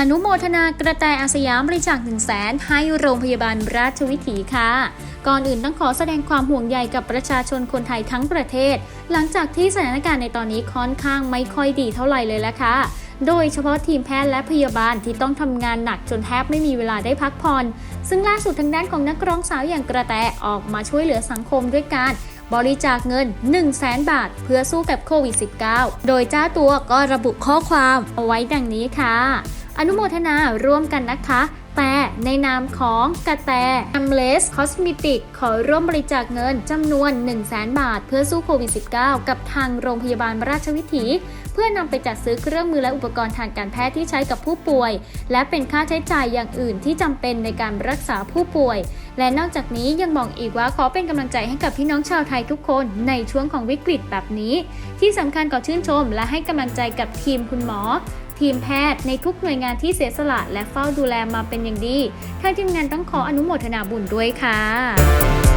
อนุโมทนากระแตอาสยามบริจาค1 0 0 0 0แสนให้โรงพยาบาลราชวิถีค่ะ ก่อนอื่นต้องขอแสดงความห่วงใยกับประชาชนคนไทยทั้งประเทศ หลังจากที่สถานการณ์ในตอนนี้ค่อนข้างไม่ค่อยดีเท่าไหร่เลยละค่ะโดยเฉพาะทีมแพทย์และพยาบาลที่ต้องทำงานหนักจนแทบไม่มีเวลาได้พักผ่อนซึ่งล่าสุดทางด้านของนักร้องสาวอย่างกระแตออกมาช่วยเหลือสังคมด้วยการบริจาคเงิน 1 0 0 0 0แสนบาท เพื่อสู้กับโควิด -19 โดยเจ้าตัวก็ระบุข้อความเอาไว้ดังนี้ค่ะ อนุโมทนาร่วมกันนะคะ แต่ในนามของกระแต a m l e s Cosmetic ขอร่วมบริจาคเงินจำนวน 1 0 0 0 0แบาท เพื่อสู้โควิด -19 กับทางโรงพยาบาลราชวิถี เพื่อนำไปจัดซื้อเครื่องมือและอุปกรณ์ทางการแพทย์ที่ใช้กับผู้ป่วย และเป็นค่าใช้จ่ายอย่างอื่นที่จำเป็นในการรักษาผู้ป่วย และนอกจากนี้ยังบอกอีกว่าขอเป็นกำลังใจให้กับพี่น้องชาวไทยทุกคนในช่วงของวิกฤตแบบนี้ ที่สำคัญขอชื่นชม และให้กำลังใจกับทีมคุณหมอ ทีมแพทย์ในทุกหน่วยงานที่เสียสละและเฝ้าดูแลมาเป็นอย่างดีทางทีมงานต้องขออนุโมทนาบุญด้วยค่ะ